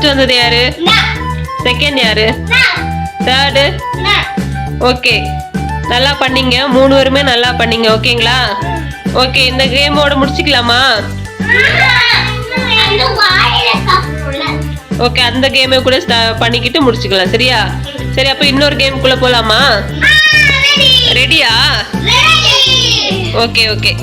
First வந்தது யாரு? Second யாரு? தேர்டு ஓகே நல்லா பண்ணீங்க. மூணு பேருமே நல்லா பண்ணீங்க. ஓகேங்களா ஓகே இந்த கேமோட முடிச்சுக்கலாமா? ஓகே அந்த கேமை கூட பண்ணிக்கிட்டு முடிச்சுக்கலாம். சரியா? சரி அப்போ இன்னொரு கேமுக்குள்ள போலாமா? ரெடியா ஓகே ஓகே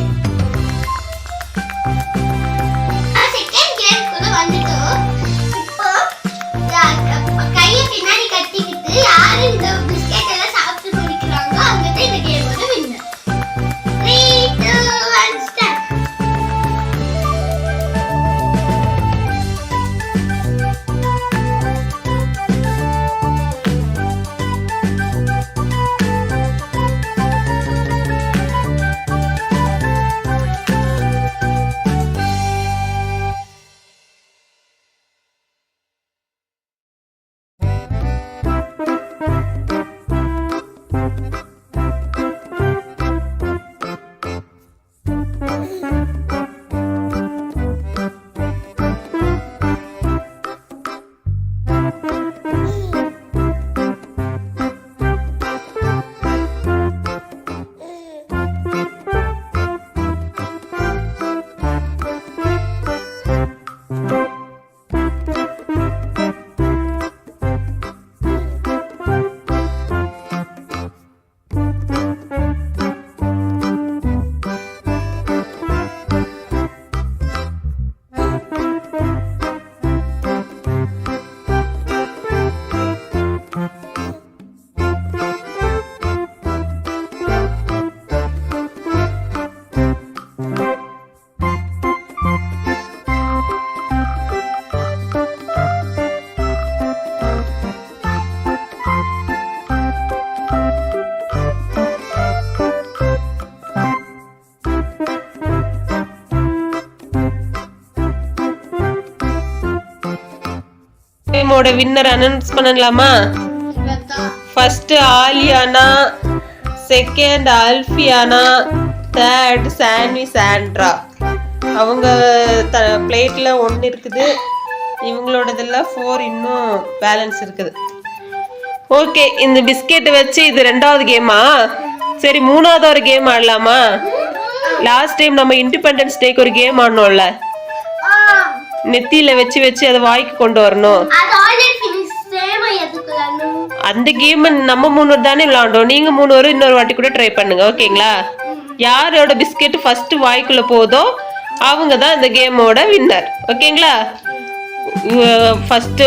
கேமோட வின்னர் அனௌன்ஸ் பண்ணலாமா? First Aliana second Alfiana third Saanvi Sandra அவங்க த பிளேட்டில் ஒன்று இருக்குது. இவங்களோடதெல்லாம் ஃபோர் இன்னும் பேலன்ஸ் இருக்குது. ஓகே இந்த பிஸ்கெட் வச்சு இது ரெண்டாவது கேமா சரி மூணாவது ஒரு கேம் ஆடலாமா? லாஸ்ட் டைம் நம்ம இண்டிபெண்டன்ஸ் டேக்கு ஒரு கேம் ஆடணும்ல. நெத்தியில வச்சு வச்சு அதை வாய்க்கு கொண்டு வரணும். அந்த கேம் நம்ம மூணு பேர் தானே விளையாண்டோம் நீங்க மூணு பேரும் இன்னொரு வாட்டி கூட ட்ரை பண்ணுங்க ஓகேங்களா? யாரோட பிஸ்கெட் ஃபர்ஸ்ட் வாய்க்குள்ள போதோ அவங்க தான் இந்த கேமோட வின்னர் ஓகேங்களா? ஃபர்ஸ்ட்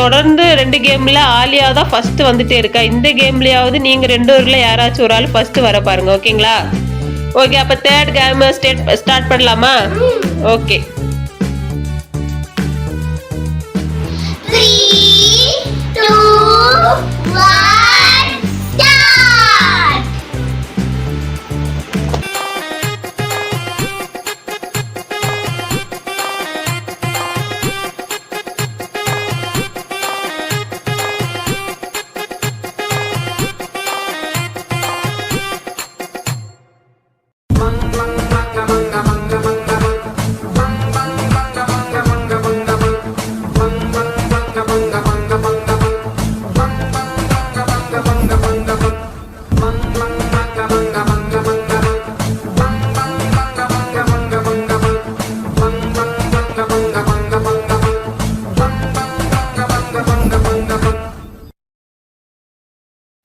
தொடர்ந்து ரெண்டு கேம்ல ஆலியா தான் ஃபர்ஸ்ட் வந்துட்டே இருக்கா. இந்த கேம்லயாவது நீங்க ரெண்டு பேர்ல யாராச்சும் ஒரு ஆள் ஃபர்ஸ்ட் வர பாருங்க ஓகேங்களா? ஓகே அப்ப தேர்ட் கேம் ஸ்டேட் ஸ்டார்ட் பண்ணலாமா? ஓகே. Bye.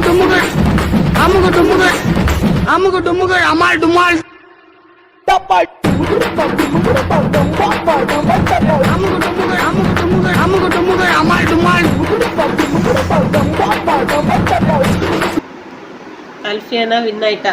அமுகு டுமுகள் அமுகு டுமுகள் அமுகு டுமுகள் அமால் டுமால். அல்ஃபியானா வின் ஆயிட்டா?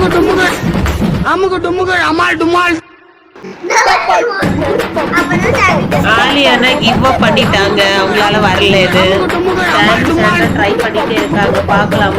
அமுக டுமுக. அமுக டுமுக. அமால் டுமால். ஆலியானா கிவ் அப் பண்ணிட்டாங்க. அவங்களால வரல இது. ட்ரை பண்ணிட்டே இருக்காங்க. பார்க்கலாம்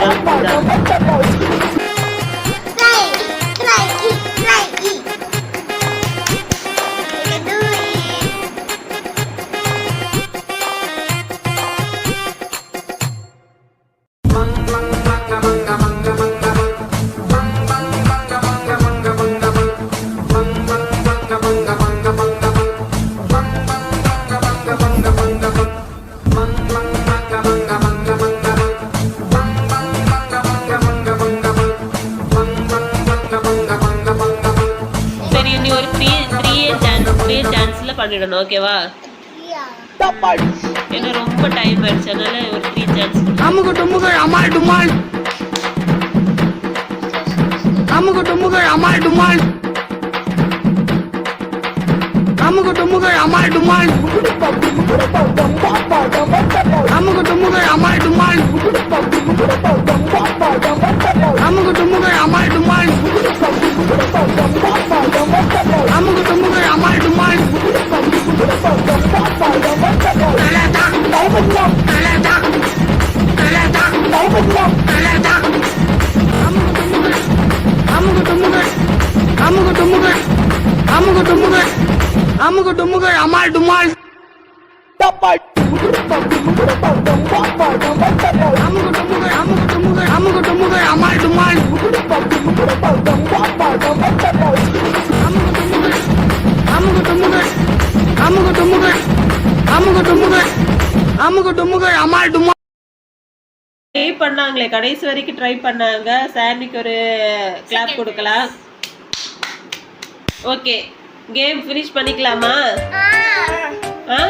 பண்ணிடணும் ஓகேவா. ஏன்னா ரொம்ப டைம் ஆயிடுச்சு அதனால ஒரு த்ரீ சான்ஸ் அமுக டுமுக அமால் டுமால். அமுக டுமுக அமால் டுமால். அமுக டுமுக அமால் டுமால். அமுக டுமுக அமால் டுமால். அமுக டுமுக அமால் டுமால். அமுக டுமுக ட்ரை பண்ணாங்களே கடைசி வரைக்கும் ட்ரை பண்ணாங்க. சாண்டிக்கு ஒரு கிளாப் கொடுக்கலாம். ஓகே கேம் ஃபினிஷ் பண்ணிக்கலாமா. ஆ?